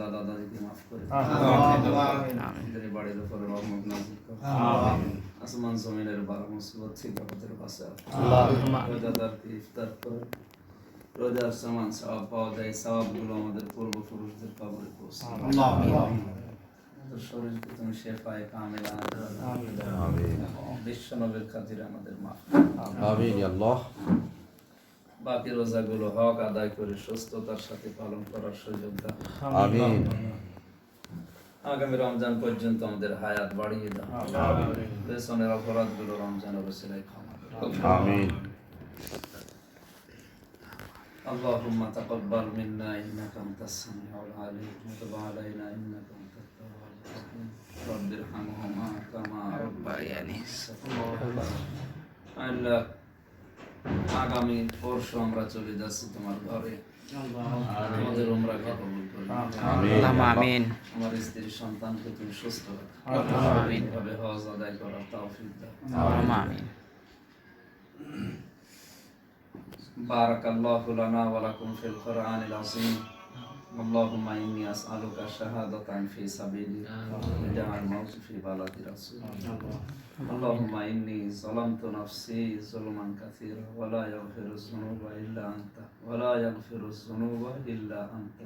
দাদা দাদিকে মাফ করে আমিন। আমাদের বাড়ির উপরে রহমত নাজিল করো। আসমান জমিনের বারো মুসিবত থেকে আমাদের পাশে আল্লাহুম্মা। রোজাদারকে ইফতার করে রোজার সমান সওয়াব পাওয়া যায় সওয়াবগুলো আমাদের পূর্বপুরুষদের কবরে পৌঁছে শরীরকে তুমি শেফায় কামেলা বিশ্ব নবীর খাতিরে আমাদের মাফ। আমিন। আল্লাহ। বাকি রোজাগুলো হক আদায় করে সুস্থতার সাথে পালন করার সুযোগ দাও আমিন আগামী রমজান পর্যন্ত আমাদের হায়াত বাড়িয়ে দাও পেছনের অপরাধগুলো রমজানের ওসিলায় ক্ষমা করো। আমিন اللهم تقبل منا انك انت السميع العليم وتب علينا انك انت التواب الرحيم رب ارحمهما كما ربياني صغيرا আল্লাহ আগামী পরশু আমরা চলে যাচ্ছি তোমার ঘরে আমাদের উমরাকে কবুল করো আল্লাহুম্মা আমিন আমার স্ত্রী সন্তানকে তুমি সুস্থ রাখো আমিন। এভাবে হজ আদায় করার তৌফিক দাও আল্লাহুম্মা আমিন بارك الله لنا ولكم في القرآن العظيم اللهم إني أسألك الشهادة في سبيلك واجعل الموت في بلد الله. اللهم إني ظلمت نفسي ظلما كثيرا ولا يغفر الذنوب إلا أنت ولا يغفر الذنوب إلا أنت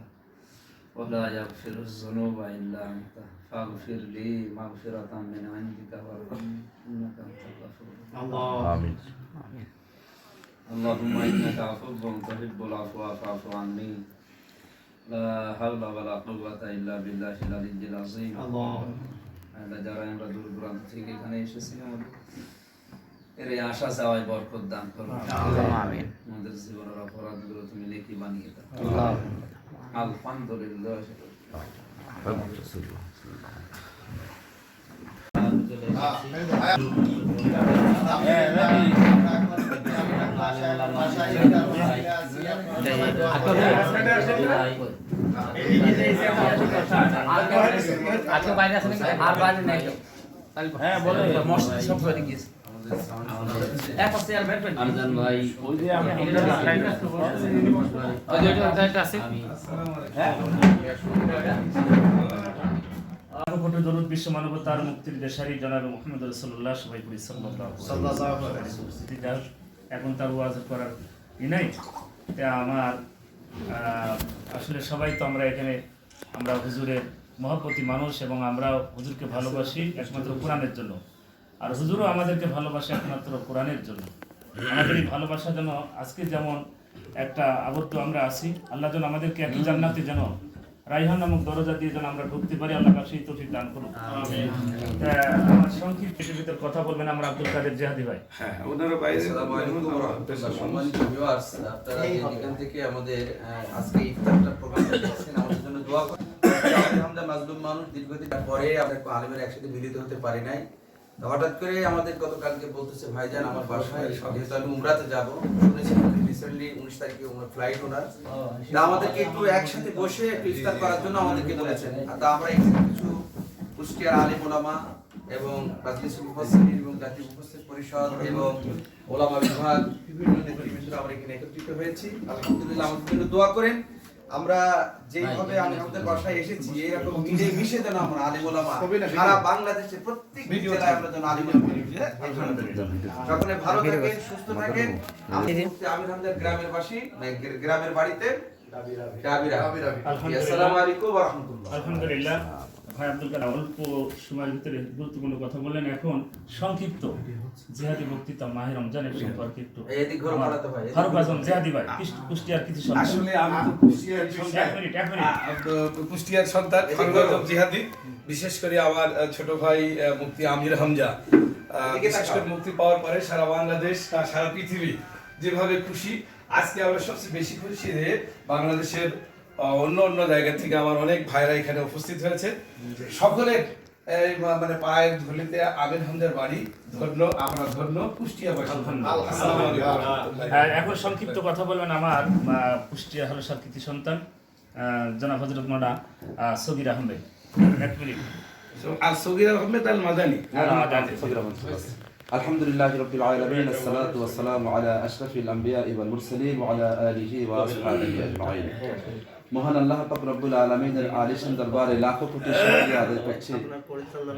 ولا يغفر الذنوب إلا أنت. فاغفر لي مغفرة من عندك وارحمني إنك أنت الغفور الله آمين. اللهم إنك عفو تحب العفو فاعف عني. لا حول ولا قوة الا بالله العلي العظيم আল্লাহ যারা আমরা দূর দূরান্ত থেকে এখানে এসেছি আমাদের এর এই আশা চাওয়াই বরকত দান করো আল্লাহুম্মা আমিন আমাদের জীবনের অপরাধগুলো তুমি লেখি বানিয়ে দাও আল্লাহুম্মা আলহামদুলিল্লাহ আজকে বাইরে আছেন আর বাইরে নাই হ্যাঁ বলে মসজিদ সব করে গিয়েছে মানবতার মুক্তির দেশারি জনাব মোহাম্মদ রসুল্লাহ সবাই এখন তার ওয়াজ করার ই নাই আমার আসলে সবাই তো আমরা এখানে, আমরা হুজুরের মহাপতি মানুষ এবং আমরা হুজুরকে ভালোবাসি একমাত্র কোরআনের জন্য। আর হুজুরও আমাদেরকে ভালোবাসে একমাত্র কোরআনের জন্য। আমাদের এই ভালোবাসা যেন আজকে যেমন একটা আবদ্ধ আমরা আছি, আল্লাহ যেন আমাদেরকে একই জান্নাতে যেন রাইহান নামক দরজা দিয়ে যেন আমরা ঢুকতে পারি আল্লাহ কাছে এই তৌফিক দান করুন আমার সংক্ষিপ্ত ভিতর কথা বলবেন আমরা আব্দুল কাদের জেহাদি ভাই। আসসালামু আলাইকুম ওয়া রাহমাতুল্লাহ। সম্মানিত viewers, আপনারা যে যেখান থেকে আমাদের আজকে ইফতারটা প্রোগ্রামটা দেখছেন আমাদের জন্য দোয়া করুন। হামদা মাজলুম মানুষ দীর্ঘদিন পরে আমরা আলিমের একসাথে মিলিত হতে পারি নাই। হঠাৎ করে আমাদের গতকালকে বলতেছে ভাইজান আমার বাসায় যেহেতু আমি উমরাতে যাব শুনেছি রিসেন্টলি উনিশ তারিখে উমরা ফ্লাইট ওনার। তা আমাদেরকে একটু একসাথে বসে একটু ইফতার করার জন্য আমাদেরকে বলেছেন। তা আমরা কিছু কুষ্টিয়ার আলিম ওলামা এবং রাজনীতি মুফাসসিরিন এবং জাতীয় মুফাসসির পরিষদ এবং ওলামা বিভাগ বিভিন্ন নেতৃবৃন্দ আমরা এখানে একত্রিত হয়েছি। আলহামদুলিল্লাহ আমাদের জন্য দোয়া করেন। আমরা আমাদের বাসায় এসেছি এরকম মিলে মিশে যেন আমরা আলিম ওলামা সারা বাংলাদেশে প্রত্যেক জেলায় আমরা যেন আলিম সকলে ভালো থাকেন সুস্থ থাকেন আমি মুফতি আমির হামদার গ্রামের বাসী মানে গ্রামের বাড়িতে আসসালামু আলাইকুম ওয়া রাহমাতুল্লাহ। আলহামদুলিল্লাহ। ভাই আব্দুল কালাম অল্প সময়ের ভিতরে গুরুত্বপূর্ণ কথা বললেন। এখন সংক্ষিপ্ত জেহাদি বক্তৃতা মাহে রমজানের সম্পর্কে একটু ফারুক আজম জেহাদি ভাই কুষ্টিয়ার কিছু সন্তান। আসলে আমি তো কুষ্টিয়ার এক সন্তান মিনিট এক মিনিট। কুষ্টিয়ার সন্তান ফারুক জিহাদি বিশেষ করে আমার ছোট ভাই মুফতি আমির হামজা। বিশেষ করে মুক্তি পাওয়ার পরে সারা বাংলাদেশ সারা পৃথিবী যেভাবে খুশি আজকে আমরা সবচেয়ে বেশি খুশি যে বাংলাদেশের অন্য অন্য জায়গা থেকে আমার অনেক ভাইরা এখানে উপস্থিত হয়েছে সকলের এই মা- মানে পায়ের ধুলিতে আমির হামজার বাড়ি ধন্য আমরা ধন্য কুষ্টিয়া বাসী আলহামদুলিল্লাহ। আসসালামু আলাইকুম ওয়া রাহমাতুল্লাহি আর এখন সংক্ষিপ্ত কথা বলবেন আমার আহ, কুষ্টিয়া হলসার কৃতি সন্তান আহ, জনাব হজরত মোডা সগির আহমেদ এক মিনিট আর সগির আহমেদ আল মাদানী الحمد لله رب العالمين الصلاة والسلام على أشرف الأنبياء والمرسلين وعلى آله وأصحابه أجمعين মহান আল্লাহ পাক রব্বুল আলমিনের আলিশান দরবারে লাখো কোটি আদায় করছি।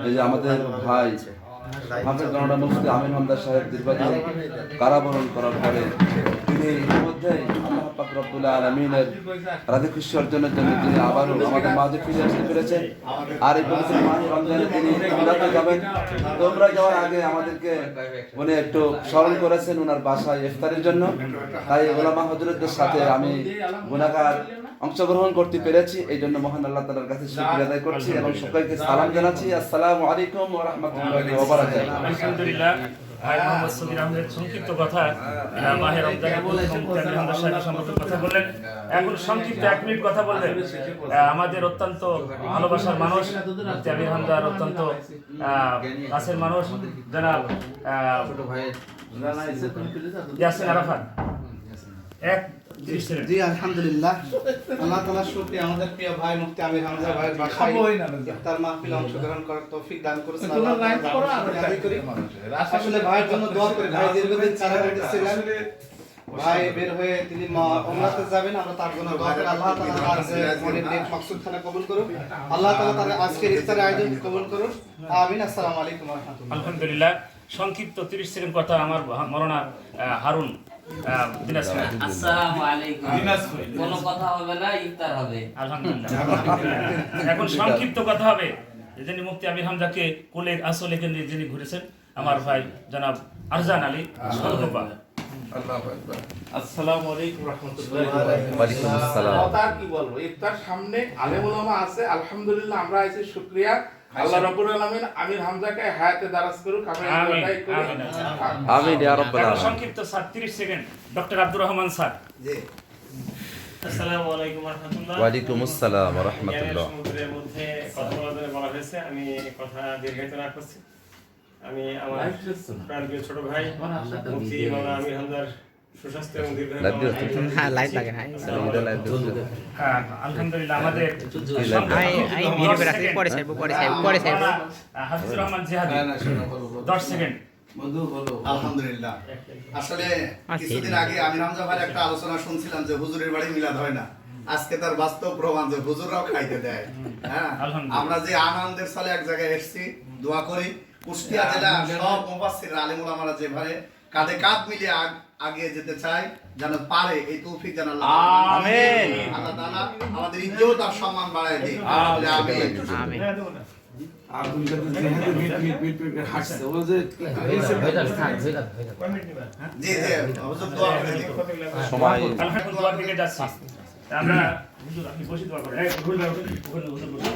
এই যে আমাদের ভাই আমিন সাহেব কারাবরণ করার পরে তিনি ইতিমধ্যেই আল্লাহ পাক রব্বুল আলমিনের রাধে খুশি অর্জনের জন্য তিনি আবারও আমাদের মাঝে ফিরে আসতে পেরেছেন। আর এই পবিত্র মাহে রমজানে তিনি উমরাতে যাবেন। তো উমরা যাওয়ার আগে আমাদেরকে উনি একটু স্মরণ করেছেন ওনার বাসায় ইফতারের জন্য। তাই ওলামা হজরতদের সাথে আমি গুণাগার অংশগ্রহণ করতে পেরেছি এই জন্য মহান আল্লাহ তালার কাছে শুকরিয়া আদায় করছি এবং সকলকে সালাম জানাচ্ছি। আসসালামু আলাইকুম ওয়া রাহমাতুল্লাহি ওয়া বারাকাতুহু। আলহামদুলিল্লাহ। ভাই মোহাম্মদ সবির আহমেদ সংক্ষিপ্ত কথা। আহ, মাহে রমজান এবং মুফতি আমির হামদার সাহেবের সম্পর্কে কথা বললেন। এখন সংক্ষিপ্ত এক মিনিট কথা বললেন। আমাদের অত্যন্ত ভালোবাসার মানুষ হামদার অত্যন্ত কাছের মানুষ। জনাব আহ, ইয়াসিন আরাফাত। এক জি আলহামদুলিল্লাহ। আল্লাহ তাআলা শুকরিয়া। আমাদের প্রিয় ভাই মুফতি আমির হামজা ভাইয়ের বাসায় ইফতার মাহফিলে অংশগ্রহণ করার তৌফিক দান করেছেন আল্লাহ তাআলা শুকরিয়া আদায় করি। আসলে ভাইয়ের জন্য দোয়া করি। ভাই দীর্ঘদিন কারাগারে ছিলেন। ভাই বের হয়ে তিনি যাবেন। আমরা তার জন্য দোয়া করি। আল্লাহ তাআলা তার নেক মাকসুদ খানা কবুল করুন আল্লাহ তাআলা তার আজকের ইফতারের আয়োজন কবুল করুন আমিন। আসসালামু আলাইকুম ওয়া রাহমাতুল্লাহ। আলহামদুলিল্লাহ। সংক্ষিপ্ত তিরিশ সেকেন্ড কথা আমার মরনা হারুন আহ, দিনাজপুর। আসসালামু আলাইকুম। কোনো কথা হবে না ইফতার হবে। আলহামদুলিল্লাহ। এখন সংক্ষিপ্ত কথা হবে। যিনি মুফতি আমির হামজাকে কোলে আসলে নিয়ে যিনি ঘুরেছেন আমার ভাই জনাব আরজান আলী সর্বপা আসসালামু আলাইকুম রহমতুল্লাহ ওয়ালাইকুম আসসালাম। কি বলব? ইফতার সামনে আলেম ওলামা আছে আলহামদুলিল্লাহ আমরা আইছি শুকরিয়া। আল্লাহ রাব্বুল আলামিন আমির হামজাকে হায়াতে দারাজ করুক আমি আমিন, আমিন। আমিন। ইয়া রাব্বাল আলামিন। সংক্ষিপ্ত স্যার তিরিশ second. Doctor Abdur Rahman sir. আসসালামু আলাইকুম রহমতুল্লাহ। ওয়ালাইকুম আসসালাম ওয়া রাহমাতুল্লাহ। সমুদ্রের মধ্যে কথা বলার বলা হয়েছে আমি কথা দীর্ঘায়িত না করছি। আমি আমার? প্রাণপ্রিয় ছোট ভাই মুফতি মাওলানা আমির হামদার আলহামদুলিল্লাহ আসলে কিছুদিন আগে আমি একটা আলোচনা শুনছিলাম যে হুজুরের বাড়ি মিলাদ হয় না। আজকে তার বাস্তব প্রমাণ যে হুজুররাও খাইতে দেয়। হ্যাঁ আমরা যে আনন্দের সালে এক জায়গায় এসেছি দোয়া করি। কুষ্টিয়া জেলা সব মুফাসসির আলেমুল আমরা যেভাবে কাঁধে কাঁধ মিলিয়ে আগ- যেতে চাই যেন পারে এই তৌফিক যেন আল্লাহ তাআলা আল্লাহ তাআলা আমাদের ইজ্জত আর সম্মান বাড়ায় দিন আমিন আমিন যাচ্ছি আমরা হুজুর আপনি বসে দোয়া করেন হুজুর হুজুর হুজুর